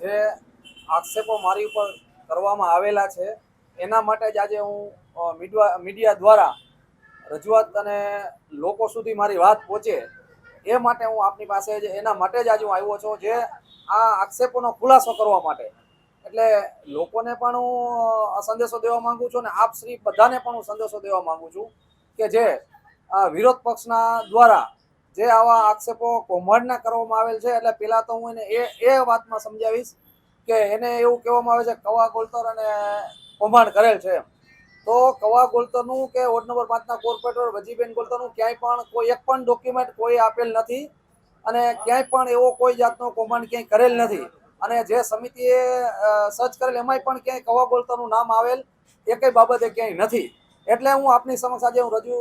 જે આક્ષેપો મારી ઉપર કરવામાં આવેલા છે, એના માટે જ આજે હું મીડિયા દ્વારા રજૂઆત અને લોકો સુધી મારી વાત પહોંચે એ માટે હું આપની પાસે જ, એના માટે જ આજે હું આવ્યો છું જે આ આક્ષેપોનો ખુલાસો કરવા માટે. એટલે લોકોને પણ હું સંદેશો દેવા માંગુ છું અને આપ શ્રી બધાને પણ હું સંદેશો દેવા માંગુ છું કે જે વિરોધ પક્ષના દ્વારા જે આવા આક્ષેપો કૌભાંડના કરવામાં આવેલ છે, એટલે પહેલાં તો હું એને એ એ વાતમાં સમજાવીશ કે એને એવું કહેવામાં આવે છે કવા ગોલતર અને કૌભાંડ કરેલ છે. તો કવા ગોલતરનું કે વોર્ડ નંબર પાંચના કોર્પોરેટર વજીબેન ગોલતરનું ક્યાંય પણ કોઈ, એક પણ ડોક્યુમેન્ટ કોઈ આપેલ નથી અને ક્યાંય પણ એવો કોઈ જાતનો કૌભાંડ ક્યાંય કરેલ નથી અને જે સમિતિએ સર્ચ કરેલ એમાંય પણ ક્યાંય કવા ગોલતરનું નામ આવેલ, એ કંઈ બાબતે ક્યાંય નથી એટલે હું આપની સમક્ષ આજે હું રજૂ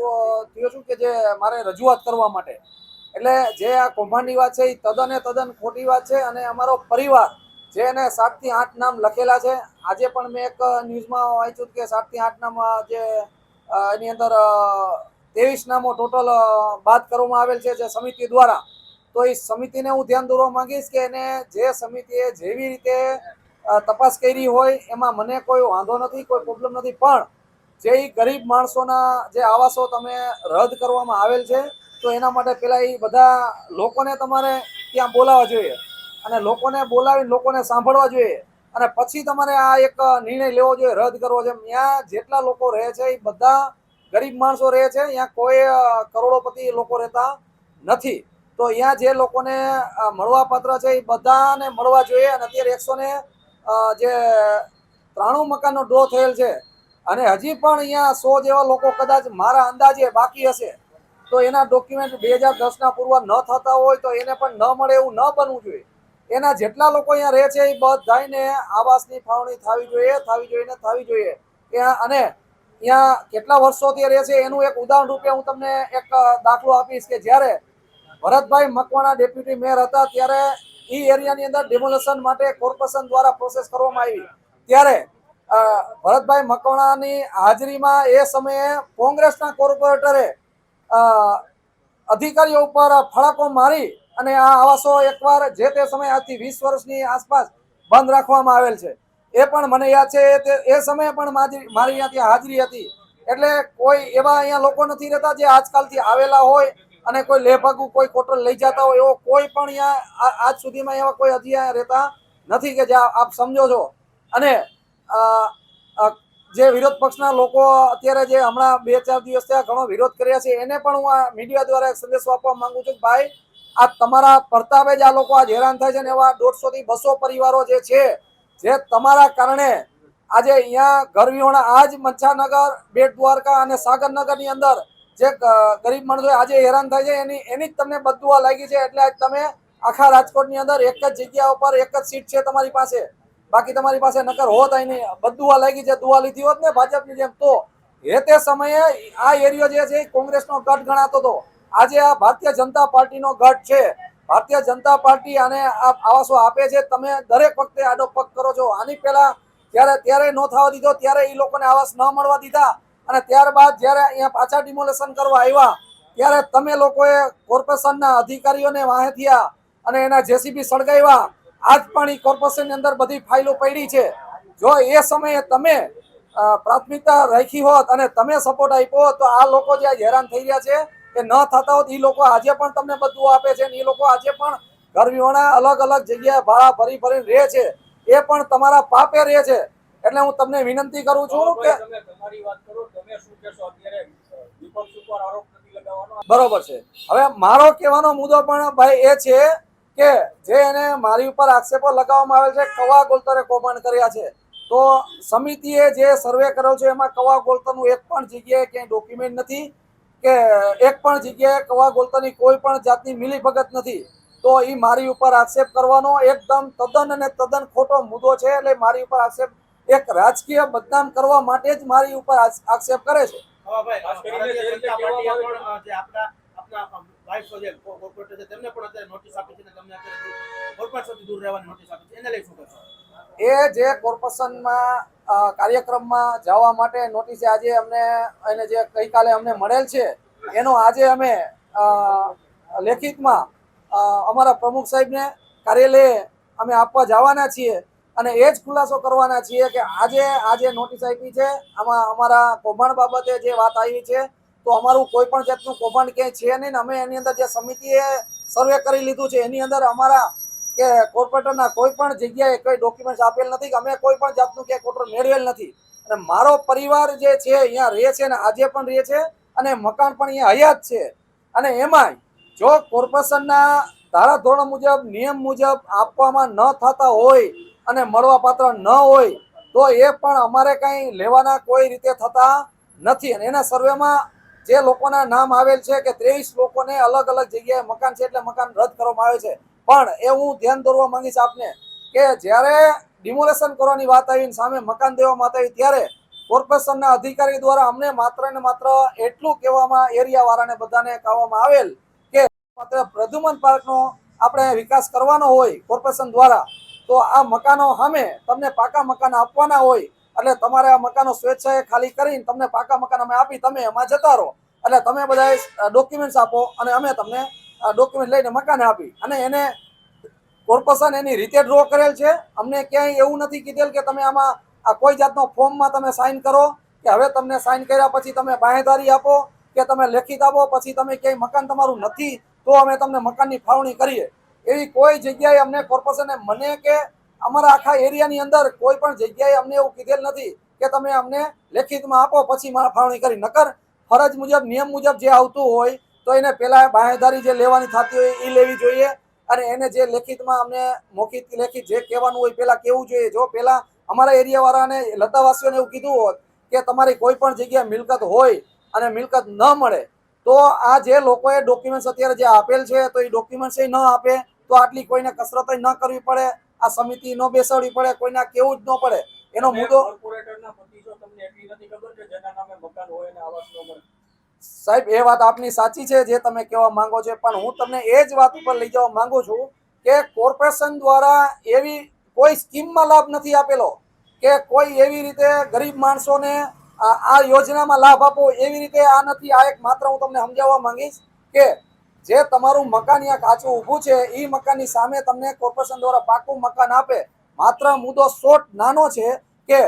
થયો છું કે જે મારે રજૂઆત કરવા માટે. એટલે જે આ કૌભાંડની વાત છે એ તદ્દન તદ્દન ખોટી વાત છે અને અમારો પરિવાર જે એને સાતથી આઠ નામ લખેલા છે. આજે પણ મેં એક ન્યૂઝમાં વાંચ્યું કે સાતથી આઠ નામ જે એની અંદર ત્રેવીસ નામો ટોટલ બાદ કરવામાં આવેલ છે જે સમિતિ દ્વારા. તો એ સમિતિને હું ધ્યાન દોરવા માંગીશ કે એને જે સમિતિએ જેવી રીતે તપાસ કરી હોય એમાં મને કોઈ વાંધો નથી, કોઈ પ્રોબ્લેમ નથી. પણ જે ગરીબ માણસોના જે આવાસો તમે રદ કરવામાં આવેલ છે, તો એના માટે પહેલાં એ બધા લોકોને તમારે ત્યાં બોલાવવા જોઈએ. અને લોકોને બોલાવીને લોકોને સાંભળવા જોઈએ. અને પછી તમારે આ એક નિર્ણય લેવો જોઈએ, રદ કરવો છે. ત્યાં જેટલા લોકો રહે છે એ બધા ગરીબ માણસો રહે છે ત્યાં કોઈ કરોડોપતિ લોકો રહેતા નથી. તો અહીંયા જે લોકોને મળવાપાત્ર છે એ બધાને મળવા જોઈએ. અને અત્યારે એકસો જે ત્રાણું મકાનનો ડ્રો થયેલ છે અને હજી પણ અહીંયા સો જેવા લોકો કદાચ મારા અંદાજે બાકી હશે, તો એના ડોક્યુમેન્ટ બે હજાર દસના પૂર્વ ન થતા હોય તો એને પણ ન મળે એવું ન બનવું જોઈએ. એના જેટલા લોકો અહીંયા રહે છે એ બધાને આવાસની ફાળવણી થવી જોઈએ થવી જોઈએ ને થવી જોઈએ. ત્યાં અને અહીંયા કેટલા વર્ષોથી રહે છે એનું એક ઉદાહરણ રૂપે હું તમને એક દાખલો આપીશ કે જ્યારે ભરતભાઈ મકવાણા ડેપ્યુટી મેયર હતા ત્યારે એ એરિયાની અંદર ડેમોલેશન માટે કોર્પોરેશન દ્વારા પ્રોસેસ કરવામાં આવી. ત્યારે ભરતભાઈ મકવાણાની હાજરીમાં એ સમયે કોંગ્રેસના કોર્પોરેટરે અધિકારીઓ ઉપર ફળાકો મારી અને આ આવાસો એકવાર જે તે સમયે આજથી વીસ વર્ષની આસપાસ બંધ રાખવામાં આવેલ છે. એ પણ મને યાદ છે, તે, એ સમયે પણ મારી ત્યાં હાજરી હતી. એટલે કોઈ એવા અહીંયા લોકો નથી રહેતા જે આજકાલથી આવેલા હોય અને કોઈ લેભાગુ, કોઈ કોટલ લઈ જતા હોય, એવો કોઈ પણ અહીંયા આજ સુધીમાં એવા કોઈ હજી રહેતા નથી કે જે આપ સમજો છો. અને જે વિરોધ પક્ષના લોકો અત્યારે જે હમણાં બે ચાર દિવસ થયા ઘણો વિરોધ કર્યા છે, એને પણ હું આ મીડિયા દ્વારા એક સંદેશો આપવા માંગુ છું કે ભાઈ, આ તમારા પ્રતાપે જ આ લોકો આજ હેરાન થાય છે ને એવા દોઢસો થી બસો પરિવારો જે છે, જે તમારા કારણે આજે અહીંયા ગરવીઓના આજ મચ્છાનગર, બેટ દ્વારકા અને સાગરનગરની અંદર જે ગરીબ માણસો આજે હેરાન થાય છે, એની એની જ તમને બદુઆ લાગી છે, એટલે આજ તમે આખા રાજકોટની અંદર એક જ જગ્યા ઉપર એક જ સીટ છે તમારી પાસે. બાકી તમારી પાસે નકર હોત અહીં નહીં બદુઆ લાગી છે, દુઆ લીધી હોત ને ભાજપની જેમ, તો એ તે સમયે આ એરિયો જે છે કોંગ્રેસનો ગઢ ગણાતો હતો આજે આ ભારતીય જનતા પાર્ટીનો ગઢ છે. ભારતીય જનતા પાર્ટી આને આ આવાસો આપે છે. તમે દરેક વખતે આડો પગ કરો છો. આની પહેલા ત્યારે ત્યારે નો થવા દીધો, ત્યારે એ લોકોને આવાસ ન મળવા દીધા. અને ત્યારબાદ જ્યારે અહીંયા પાછા ડિમોલેશન કરવા આવ્યા, ત્યારે તમે લોકોએ કોર્પોરેશનના અધિકારીઓને વાહે થયા અને એના જેસીબી સળગાવ્યા. આજ પણ ઈ કોર્પોરેશનની અંદર બધી ફાઇલો પડી છે. જો એ સમયે તમે પ્રાથમિકતા રાખી હોત અને તમે સપોર્ટ આપ્યો હોત તો આ લોકો જે આજે હેરાન થઈ રહ્યા છે એ ન થતા હોત એ લોકો આજે પણ તમને બધું આપે છે ને એ લોકો આજે પણ ઘર વિહોણા અલગ અલગ જગ્યાએ ભાડા ભરી ભરી રહે છે. એ પણ તમારા પાપે રહે છે. એટલે હું તમને વિનંતી કરું છું કે તમારી વાત કરો તમે શું કહેશો? અત્યારે વિપક્ષ ઉપર આરોપ નથી લગાવવાનો? બરોબર છે. હવે મારો કહેવાનો મુદ્દો પણ ભાઈ એ છે કે જે એને મારી ઉપર આક્ષેપો લગાવવામાં આવેલ છે કવા ગોલતરે કૌભાંડ કર્યા છે? તો સમિતિએ જે સર્વે કર્યો છે એમાં કવા ગોલતરનું એક પણ જગ્યાએ ક્યાંય ડોક્યુમેન્ટ નથી કે એક પણ જગ્યાએ કવા ગોલતરની કોઈ પણ જાતની મિલીભગત નથી. તો એ મારી ઉપર આક્ષેપ કરવાનો એકદમ તદ્દન અને તદ્દન ખોટો મુદ્દો છે એટલે મારી ઉપર આક્ષેપ એક રાજકીય બદનામ કરવા માટે જ મારી ઉપર આક્ષેપ કરે છે. જે કો- કોર્પોરેટર છે, તેમને પણ છે છે. એ જે કોર્પોરેશનમાં કાર્યક્રમમાં જવા માટે નોટિસ આજે અમને, એને જે ગઈકાલે અમને મળેલ છે, એનો આજે અમે લેખિતમાં અમારા પ્રમુખ સાહેબને કાર્યાલયે અમે આપવા જવાના છીએ અને એ જ ખુલાસો કરવાના છીએ કે આજે આજે નોટિસ આપી છે. આમાં અમારા કૌભાંડ બાબતે જે વાત આવી છે તો અમારું કોઈ પણ જાતનું કૌભાંડ ક્યાંય છે નહીં ને અમે એની અંદર જે સમિતિએ સર્વે કરી લીધું છે, એની અંદર અમારા કે કોર્પોરેટરના કોઈ પણ જગ્યાએ કોઈ ડોક્યુમેન્ટ આપેલ નથી, કે અમે કોઈ પણ જાતનું ક્યાંય કોર્પોરેટ મેળવેલ નથી. અને મારો પરિવાર જે છે, અહીંયા રહે છે ને આજે પણ રહે છે અને મકાન પણ અહીંયા હયાત છે. અને એમાંય જો કોર્પોરેશનના ધારાધોરણ મુજબ, નિયમ મુજબ આપવામાં ન થતા હોય અને મળવા પાત્ર ન હોય, તો એ પણ અમારે કંઈ લેવાના કોઈ રીતે થતા નથી. અને એના સર્વેમાં જે લોકોના નામ આવેલ છે કે ત્રેવીસ લોકોને અલગ અલગ જગ્યાએ મકાન છે એટલે મકાન રદ કરવામાં આવે છે. પણ એ હું ધ્યાન દોરવા માંગીશ આપને કે જ્યારે ડિમોલેશન કરવાની વાત આવી સામે મકાન દેવામાં આવી ત્યારે કોર્પોરેશનના અધિકારી દ્વારા અમને માત્ર ને માત્ર એટલું કહેવામાં એરિયા વાળાને બધાને કહેવામાં આવેલ કે માત્ર પ્રદ્યુમન પાર્કનો આપણે વિકાસ કરવાનો હોય કોર્પોરેશન દ્વારા, તો આ મકાનો સામે તમને પાકા મકાન આપવાના હોય એટલે તમારે આ મકાનો સ્વેચ્છાએ ખાલી કરીને તમને પાકા મકાન અમે આપી, તમે એમાં જતા રહો. એટલે તમે બધા ડોક્યુમેન્ટ્સ આપો અને અમે તમને ડોક્યુમેન્ટ લઈને મકાન આપી. અને એને કોર્પોરેશન એની રીતે ડ્રો કરેલ છે. અમને ક્યાંય એવું નથી કીધેલ કે તમે આમાં, આ કોઈ જાતનો ફોર્મમાં તમે સાઇન કરો, કે હવે તમને સાઇન કર્યા પછી તમે બાહેધારી આપો, કે તમે લેખિત આપો, પછી તમે ક્યાંય મકાન તમારું નથી, તો અમે તમને મકાનની ફાળવણી કરીએ. એવી કોઈ જગ્યાએ અમને કોર્પોરેશને મને કે અમારા આખા એરિયાની અંદર કોઈ પણ જગ્યાએ અમને એવું કીધેલ નથી કે તમે અમને લેખિતમાં આપો, પછી ફાળવણી કરી. નકર ફરજ મુજબ, નિયમ મુજબ જે આવતું હોય, તો એને પહેલાં બાહેધારી જે લેવાની થતી હોય એ લેવી જોઈએ. અને એને જે લેખિતમાં અમને મોખિત, લેખિત જે કહેવાનું હોય પહેલાં કેવું જોઈએ. જો પહેલાં અમારા એરિયાવાળાને, લતાવાસીઓને એવું કીધું હોત કે તમારી કોઈ પણ જગ્યાએ મિલકત હોય અને મિલકત ન મળે, તો આ જે લોકોએ ડોક્યુમેન્ટ્સ અત્યારે જે આપેલ છે, તો એ ડોક્યુમેન્ટ્સ ન આપે, તો આટલી કોઈને કસરત ન કરવી પડે. આ સમિતિ ન બેસાડવી પડે કોઈના કેવું જ ન પડે. એનો મુદ્દો સાહેબ એ વાત આપની સાચી છે જે તમે કહેવા માંગો છો પણ હું તમને એ જ વાત ઉપર લઈ જવા માંગુ છું કે કોર્પોરેશન દ્વારા એવી કોઈ સ્કીમમાં લાભ નથી આપેલો કે કોઈ એવી રીતે ગરીબ માણસોને આ આ યોજનામાં લાભ આપો એવી રીતે આ નથી આ એક માત્ર હું તમને સમજાવવા માંગીશ કે જે તમારું મકાન યા કાચું ઊભું છે એ મકાનની સામે તમને કોર્પોરેશન દ્વારા પાકું મકાન આપે. માત્ર મુદ્દો શોર્ટ નાનો છે કે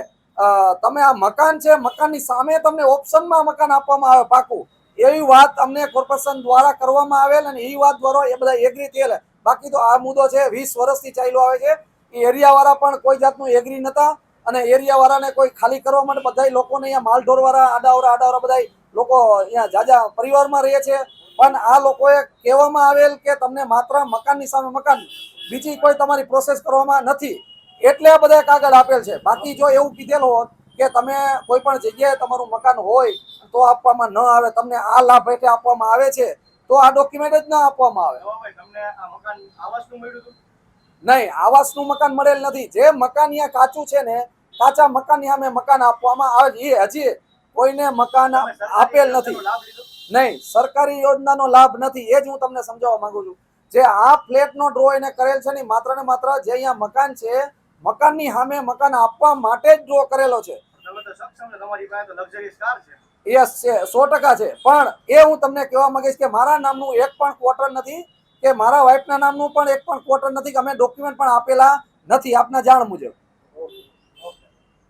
તમે આ મકાન છે, મકાનની સામે તમને ઓપ્શનમાં મકાન આપવામાં આવે પાકું. એવી વાત અમને કોર્પોરેશન દ્વારા કરવામાં આવેલ અને એ વાત દ્વારા એ બધા એગ્રી થયેલ. બાકી તો આ મુદ્દો છે, વીસ વર્ષથી ચાલ્યો આવે છે. એ એરિયા વાળા પણ કોઈ જાતનું એગ્રી નતા અને એરિયા વાળાને કોઈ ખાલી કરવા માટે બધા લોકોને અહીંયા માલઢોરવાળા આડાવરા આડાવરા બધા લોકો અહીંયા જાજા પરિવારમાં રહે છે. પણ આ લોકોએ કહેવામાં આવેલ કે તમને માત્ર મકાનની સામે મકાન બીજી કોઈ તમારી પ્રોસેસ કરવામાં નથી. એટલે આ બધા કાગળ આપેલ છે. બાકી જો એવું કીધેલું હોત કે તમે કોઈ પણ જગ્યાએ તમારું મકાન હોય તો આપવામાં ન આવે તમને આ લાભ એટલે આપવામાં આવે છે તો આ ડોક્યુમેન્ટ જ ન આપવામાં આવે. મકાન નહીં આવાસનું મકાન મળેલ નથી. જે મકાન અહીંયા કાચું છે ને કાચા મકાનની સામે મકાન આપવામાં આવે એ હજી કોઈને મકાન આપેલ નથી. નહીં, સરકારી યોજનાનો લાભ નથી, એ જ હું તમને સમજાવવા માંગુ છું. જે આ ફ્લેટનો ડ્રો એને કરેલ છે ને, માત્ર ને માત્ર જે અહીંયા મકાન છે, મકાનની સામે મકાન આપવા માટે જ ડ્રો કરેલો છે. યસ છે, સો ટકા છે. પણ એ હું તમને કહેવા માંગીશ કે મારા નામનું એક પણ ક્વોટર નથી, કે મારા વાઇફના નામનું પણ એક પણ ક્વોટર નથી, કે અમે ડોક્યુમેન્ટ પણ આપેલા નથી, આપના જાણ મુજબ.